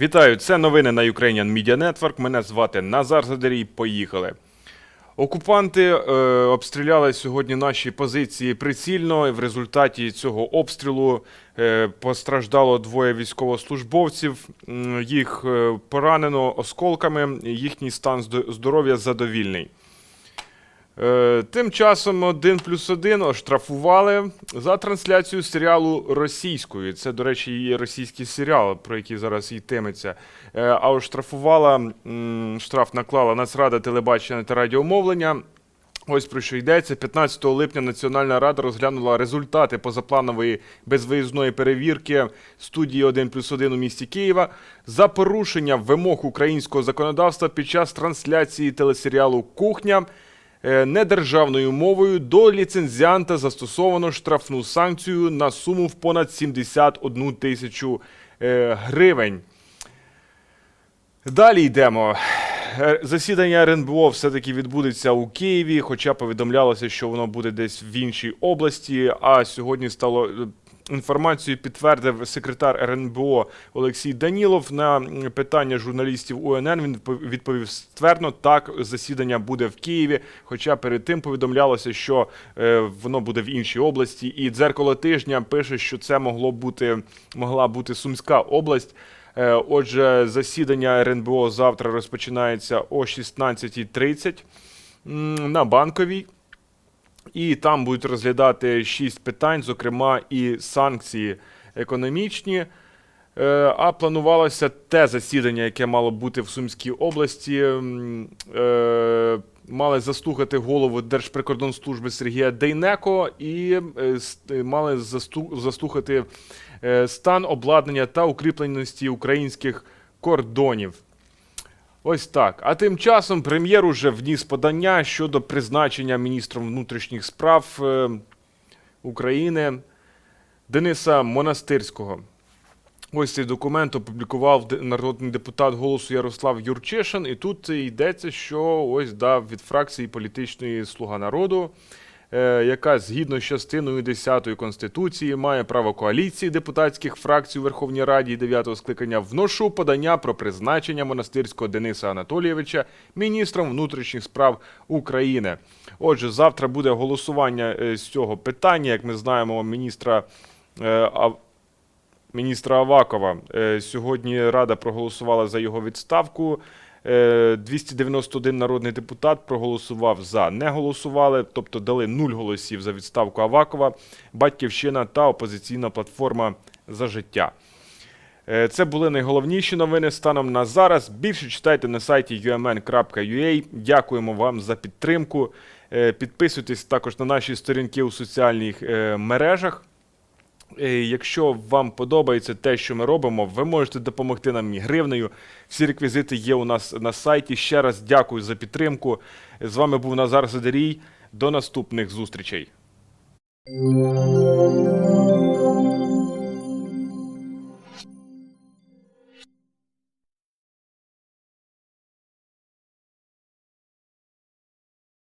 Вітаю, це новини на Ukrainian Media Network. Мене звати Назар Задарій. Поїхали. Окупанти е, обстріляли сьогодні наші позиції прицільно. В результаті цього обстрілу е, постраждало двоє військовослужбовців. Їх е, поранено осколками. Їхній стан здоров'я задовільний. Е, Тим часом один плюс один оштрафували за трансляцію серіалу російською. Це, до речі, є російський серіал, про який зараз йтиметься. Е, А оштрафувала штраф наклала Нацрада телебачення та радіомовлення. Ось про що йдеться. 15 липня Національна рада розглянула результати позапланової безвиїзної перевірки студії 1 плюс 1 у місті Києва за порушення вимог українського законодавства під час трансляції телесеріалу Кухня недержавною мовою до ліцензіанта застосовано штрафну санкцію на суму в понад 71 тисячу е, гривень. Далі йдемо. Е, Засідання РНБО все-таки відбудеться у Києві, хоча повідомлялося, що воно буде десь в іншій області. А сьогодні стало е, інформацію підтвердив секретар РНБО Олексій Данілов. На питання журналістів УНН він відпов- відповів ствердно, так, засідання буде в Києві. Хоча перед тим повідомлялося, що е, воно буде в іншій області. І дзеркало тижня пише, що це могло бути могла бути Сумська область. Е, Отже, засідання РНБО завтра розпочинається о 16.30 м, на банковій. І там будуть розглядати шість питань, зокрема і санкції економічні. Е, А планувалося те засідання, яке мало бути в Сумській області. е, Мали заслухати голову Держприкордонслужби Сергія Дейнеко і е, мали заслухати стан обладнання та укріпленості українських кордонів. Ось так. А тим часом прем'єр уже вніс подання щодо призначення міністром внутрішніх справ е, України Дениса Монастирського. Ось цей документ опублікував народний депутат голосу Ярослав Юрчишин. І тут йдеться, що ось дав від фракції політичної Слуга народу, яка згідно з частиною 10 Конституції має право коаліції депутатських фракцій у Верховній Раді 9 скликання. Вношу подання про призначення монастирського Дениса Анатолійовича міністром внутрішніх справ України. Отже, завтра буде голосування е, з цього питання. Як ми знаємо, міністра. Е, міністра Авакова. Е, Сьогодні Рада проголосувала за його відставку. Е, 291 народний депутат проголосував за. Не голосували, тобто дали 0 голосів за відставку Авакова, Батьківщина та опозиційна платформа за життя. Е, Це були найголовніші новини станом на зараз. Більше читайте на сайті umn.ua. Дякуємо вам за підтримку. Е, Підписуйтесь також на наші сторінки у соціальних е, мережах. Е, Якщо вам подобається те, що ми робимо, ви можете допомогти нам гривнею. Всі реквізити є у нас на сайті. Ще раз дякую за підтримку. З вами був Назар Задарій. До наступних зустрічей.